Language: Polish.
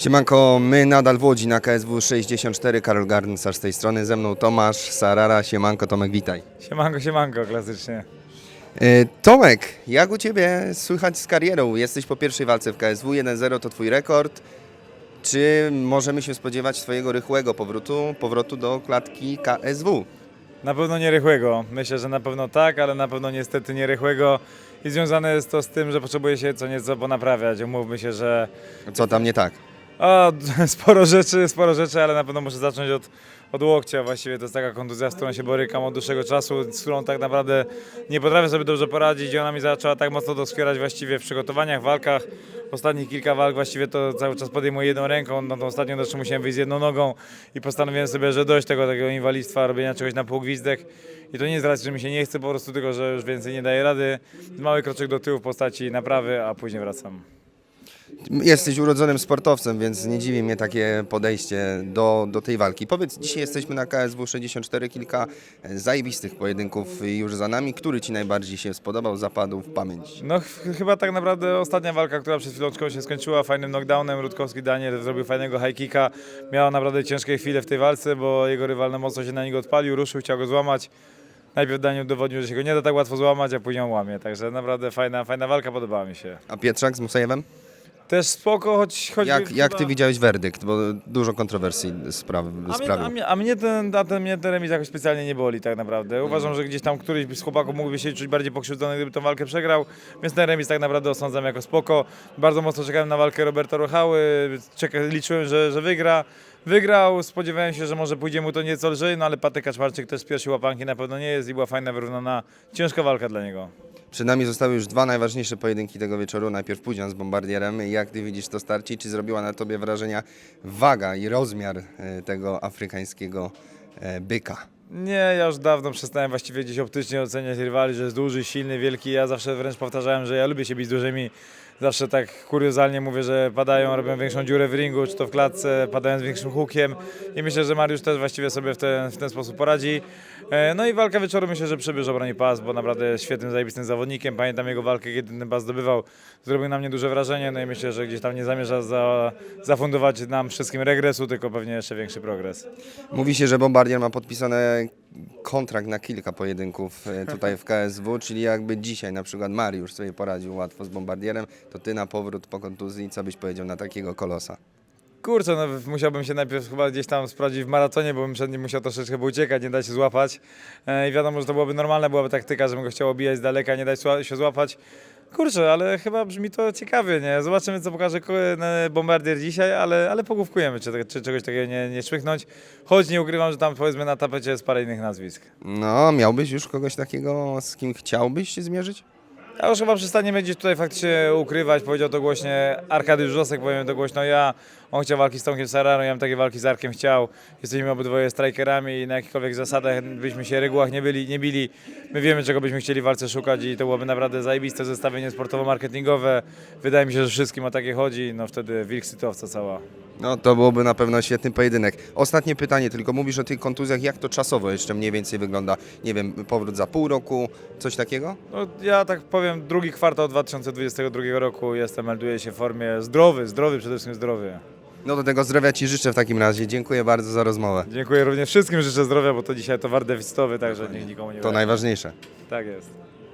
Siemanko, my nadal w Łodzi na KSW 64, Karol Garncarz z tej strony, ze mną Tomasz, Sarara, Siemanko, Tomek, witaj. Siemanko, siemanko, klasycznie. E, Tomek, jak u Ciebie słychać z karierą? Jesteś po pierwszej walce w KSW, 1-0 to Twój rekord. Czy możemy się spodziewać Twojego rychłego powrotu, powrotu do klatki KSW? Na pewno nie rychłego. Myślę, że na pewno tak, ale na pewno niestety nie rychłego. I związane jest to z tym, że potrzebuje się co nieco ponaprawiać. Umówmy się, że Co tam nie tak? O, sporo rzeczy, sporo rzeczy, ale na pewno muszę zacząć od, od łokcia. Właściwie to jest taka kontuzja, z którą się borykam od dłuższego czasu, z którą tak naprawdę nie potrafię sobie dobrze poradzić i ona mi zaczęła tak mocno doskwierać właściwie w przygotowaniach, walkach. Ostatnich kilka walk właściwie to cały czas podejmuję jedną ręką, no to ostatnio też musiałem wyjść z jedną nogą i postanowiłem sobie, że dość tego takiego inwalidztwa, robienia czegoś na półgwizdek. I to nie z racji, że mi się nie chce, po prostu tylko, że już więcej nie daję rady. Mały kroczek do tyłu w postaci naprawy, a później wracam. Jesteś urodzonym sportowcem, więc nie dziwi mnie takie podejście do, do tej walki. Powiedz, dzisiaj jesteśmy na KSW 64, kilka zajebistych pojedynków już za nami. Który Ci najbardziej się spodobał, zapadł w pamięć? No ch- chyba tak naprawdę ostatnia walka, która przed chwileczką się skończyła fajnym knockdownem, Rutkowski Daniel zrobił fajnego high kicka, miała naprawdę ciężkie chwile w tej walce, bo jego rywal no mocno się na niego odpalił, ruszył, chciał go złamać. Najpierw Daniel udowodnił, że się go nie da tak łatwo złamać, a później łamie, także naprawdę fajna, fajna walka, podobała mi się. A Pietrzak z Musajewem? Też spoko, choć... choć Jak, jak Ty widziałeś werdykt? Bo dużo kontrowersji spraw, A mnie, sprawił. a, mnie, a mnie ten, a ten, mnie ten remis jakoś specjalnie nie boli tak naprawdę. Uważam, że gdzieś tam któryś z chłopaków mógłby się czuć bardziej pokrzywdzony, gdyby tą walkę przegrał, więc ten remis tak naprawdę osądzam jako spoko. Bardzo mocno czekałem na walkę Roberta Rochały, czeka, liczyłem, że, że wygra. Wygrał, spodziewałem się, że może pójdzie mu to nieco lżej, no ale Patek Kaczmarczyk też z pierwszej łapanki na pewno nie jest i była fajna, wyrównana, ciężka walka dla niego. Przed nami zostały już dwa najważniejsze pojedynki tego wieczoru. Najpierw Pudzian z Bombardierem. Jak Ty widzisz to starcie? Czy zrobiła na Tobie wrażenia waga i rozmiar e, tego afrykańskiego e, byka? Nie, ja już dawno przestałem właściwie gdzieś optycznie oceniać rywali, że jest duży, silny, wielki. Ja zawsze wręcz powtarzałem, że ja lubię się bić z dużymi. Zawsze tak kuriozalnie mówię, że padają, robią większą dziurę w ringu, czy to w klatce, padają z większym hukiem. I myślę, że Mariusz też właściwie sobie w ten, w ten sposób poradzi. E, No i walka wieczoru myślę, że przybierz obroni pas, bo naprawdę świetnym, zajebistym zawodnikiem. Pamiętam jego walkę, kiedy ten pas zdobywał. Zrobił na mnie duże wrażenie, no i myślę, że gdzieś tam nie zamierza za, zafundować nam wszystkim regresu, tylko pewnie jeszcze większy progres. Mówi się, że Bombardier ma podpisany kontrakt na kilka pojedynków e, tutaj w KSW, czyli jakby dzisiaj na przykład Mariusz sobie poradził łatwo z Bombardierem, to Ty na powrót po kontuzji, co byś powiedział na takiego kolosa? Kurczę, no musiałbym się najpierw chyba gdzieś tam sprawdzić w maratonie, bo bym przed nim musiał troszeczkę uciekać, nie dać się złapać. E, I wiadomo, że to byłoby normalne, byłaby taktyka, żebym go chciał obijać z daleka, nie dać się złapać. Kurczę, ale chyba brzmi to ciekawie, nie? Zobaczymy, co pokaże Bombardier dzisiaj, ale, ale pogłówkujemy, czy, czy czegoś takiego nie, nie szwychnąć. Choć nie ukrywam, że tam powiedzmy na tapecie jest parę innych nazwisk. No, miałbyś już kogoś takiego, z kim chciałbyś się zmierzyć? Ja już chyba przestaniemy gdzieś tutaj faktycznie ukrywać, powiedział to głośnie Arkadiusz Żosek, powiem to głośno ja. On chciał walki z Tomkiem Sararą, ja bym takie walki z Arkiem chciał. Jesteśmy obydwoje strikerami i na jakichkolwiek zasadach byśmy się regułach nie, byli, nie bili. My wiemy, czego byśmy chcieli w walce szukać i to byłoby naprawdę zajebiste zestawienie sportowo-marketingowe. Wydaje mi się, że wszystkim o takie chodzi, no wtedy wilk sytuacja cała. No, to byłoby na pewno świetny pojedynek. Ostatnie pytanie, tylko mówisz o tych kontuzjach, jak to czasowo jeszcze mniej więcej wygląda? Nie wiem, powrót za pół roku, coś takiego? No, ja tak powiem, drugi kwartał 2022 roku jestem, melduję się w formie zdrowy, zdrowy, przede wszystkim zdrowy. No do tego zdrowia Ci życzę w takim razie. Dziękuję bardzo za rozmowę. Dziękuję również wszystkim, życzę zdrowia, bo to dzisiaj towar deficytowy, także niech nikomu nie To najważniejsze. Tak jest.